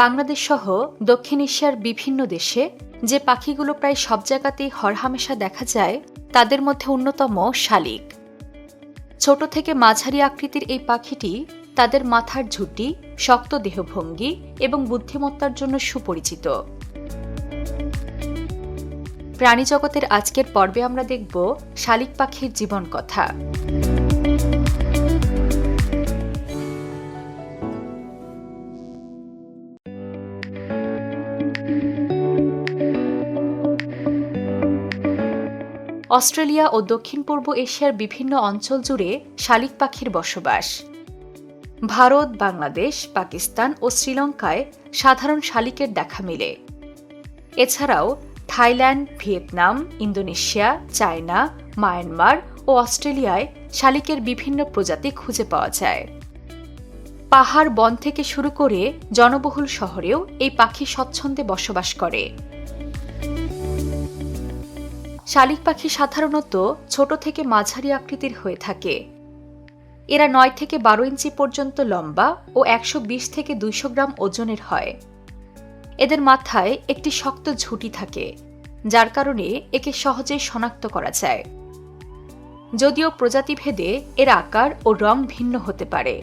বাংলাদেশ সহ দক্ষিণ এশিয়ার বিভিন্ন দেশে যে পাখিগুলো প্রায় সব জায়গাতেই হরহামেশা দেখা যায়, তাদের মধ্যে অন্যতম শালিক। ছোট থেকে মাঝারি আকৃতির এই পাখিটি তাদের মাথার ঝুঁটি, শক্ত দেহভঙ্গি এবং বুদ্ধিমত্তার জন্য সুপরিচিত। প্রাণীজগতের আজকের পর্বে আমরা দেখব শালিক পাখির জীবন কথা। অস্ট্রেলিয়া ও দক্ষিণ পূর্ব এশিয়ার বিভিন্ন অঞ্চল জুড়ে শালিক পাখির বসবাস। ভারত, বাংলাদেশ, পাকিস্তান ও শ্রীলঙ্কায় সাধারণ শালিকের দেখা মিলে। এছাড়াও Thailand, Vietnam, Indonesia, China, Myanmar ও অস্ট্রেলিয়ায় শালিকের বিভিন্ন প্রজাতি খুঁজে পাওয়া যায়। পাহাড় বন থেকে শুরু করে জনবহুল শহরেও এই পাখি স্বচ্ছন্দে বসবাস করে। শালিক পাখি সাধারণত ছোট থেকে মাঝারি আকৃতির হয়ে থাকে। এরা নয় থেকে বারো ইঞ্চি পর্যন্ত লম্বা ও একশো বিশ থেকে দুইশো গ্রাম ওজনের হয়। এদের মাথায় একটি শক্ত ঝুঁটি থাকে, যার কারণে একে সহজেই শনাক্ত করা যায়। যদিও প্রজাতিভেদে এর আকার ও রং ভিন্ন হতে পারে।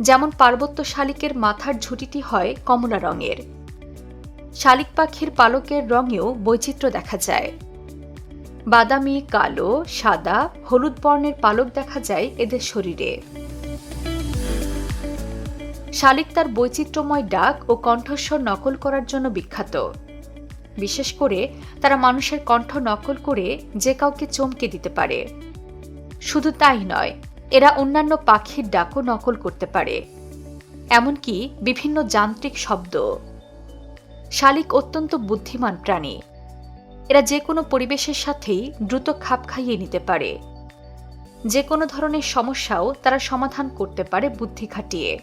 যেমন পার্বত্য শালিকের মাথার ঝুঁটিটি হয় কমলা রঙের। শালিক পাখির পালকের রঙেও বৈচিত্র্য দেখা যায়। বাদামি, কালো, সাদা, হলুদ বর্ণের পালক দেখা যায় এদের শরীরে। শালিক তার বৈচিত্র্যময় ডাক ও কণ্ঠস্বর নকল করার জন্য বিখ্যাত। বিশেষ করে তারা মানুষের কণ্ঠ নকল করে যে কাউকে চমকে দিতে পারে। শুধু তাই নয়, এরা অন্যান্য পাখির ডাকও নকল করতে পারে। এমনকি বিভিন্ন যান্ত্রিক শব্দ। শালিক অত্যন্ত বুদ্ধিমান প্রাণী। এরা যে কোনো পরিবেশের সাথেই দ্রুত খাপ খাইয়ে নিতে পারে। যে কোনো ধরনের সমস্যাও তারা সমাধান করতে পারে বুদ্ধি খাটিয়ে।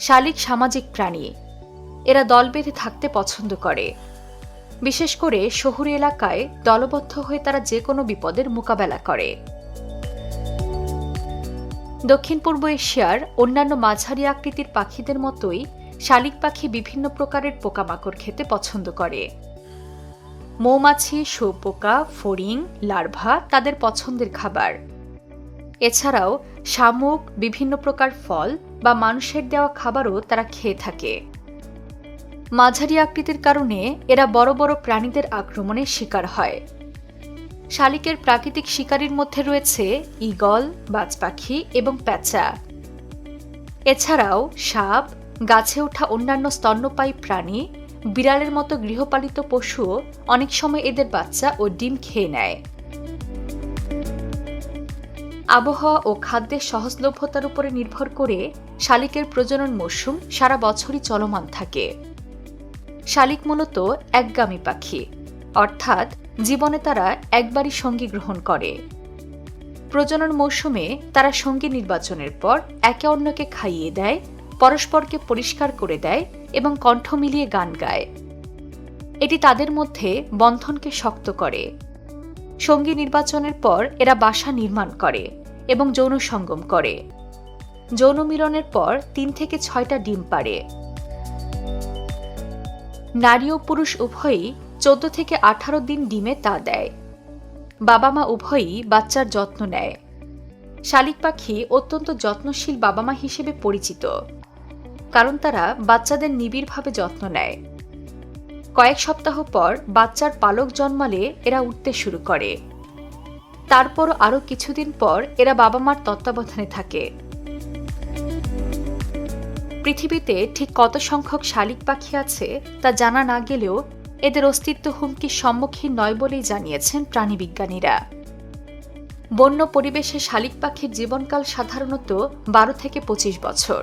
শালিক সামাজিক প্রাণী। এরা দল বেঁধে থাকতে পছন্দ করে। বিশেষ করে শহুর এলাকায় দলবদ্ধ হয়ে তারা যে কোনো বিপদের মোকাবেলা করে। দক্ষিণ পূর্ব এশিয়ার অন্যান্য মাঝারি আকৃতির পাখিদের মতোই শালিক পাখি বিভিন্ন প্রকারের পোকামাকড় খেতে পছন্দ করে। মৌমাছি শোপোকা ফড়িং, লার্ভা তাদের পছন্দের খাবার। এছাড়াও শামুক, বিভিন্ন প্রকার ফল বা মানুষের দেওয়া খাবারও তারা খেয়ে থাকে। মাঝারি আকৃতির কারণে এরা বড় বড় প্রাণীদের আক্রমণের শিকার হয়। শালিকের প্রাকৃতিক শিকারীর মধ্যে রয়েছে ঈগল, বাজপাখি এবং প্যাঁচা। এছাড়াও সাপ, গাছে ওঠা অন্যান্য স্তন্যপায়ী প্রাণী বিড়ালের মতো গৃহপালিত পশুও অনেক সময় এদের বাচ্চা ও ডিম খেয়ে নেয়। আবহাওয়া ও খাদ্যের সহজলভ্যতার উপরে নির্ভর করে শালিকের প্রজনন মৌসুম সারা বছরই চলমান থাকে। শালিক মূলত একগামী পাখি, অর্থাৎ জীবনে তারা একবারই সঙ্গী গ্রহণ করে। প্রজনন মৌসুমে তারা সঙ্গী নির্বাচনের পর একে অন্যকে খাইয়ে দেয় পরস্পরকে পরিষ্কার করে দেয় এবং কণ্ঠ মিলিয়ে গান গায়। এটি তাদের মধ্যে বন্ধনকে শক্ত করে। সঙ্গী নির্বাচনের পর এরা বাসা নির্মাণ করে এবং যৌন সঙ্গম করে। যৌন মিলনের পর তিন থেকে ছয়টা ডিম পারে নারী ও পুরুষ উভয়ই চোদ্দ থেকে আঠারো দিন ডিমে তা দেয়। বাবা মা উভয়ই বাচ্চার যত্ন নেয়। শালিক পাখি অত্যন্ত যত্নশীল বাবা মা হিসেবে পরিচিত। কারণ তারা বাচ্চাদের নিবিড়ভাবে যত্ন নেয়। কয়েক সপ্তাহ পর বাচ্চার পালক জন্মালে এরা উঠতে শুরু করে। তারপর আরও কিছুদিন পর এরা বাবা মার তত্ত্বাবধানে থাকে। পৃথিবীতে ঠিক কত সংখ্যক শালিক পাখি আছে তা জানা না গেলেও এদের অস্তিত্ব হুমকির সম্মুখীন নয় বলেই জানিয়েছেন প্রাণীবিজ্ঞানীরা বন্য পরিবেশে শালিক পাখির জীবনকাল সাধারণত বারো থেকে পঁচিশ বছর।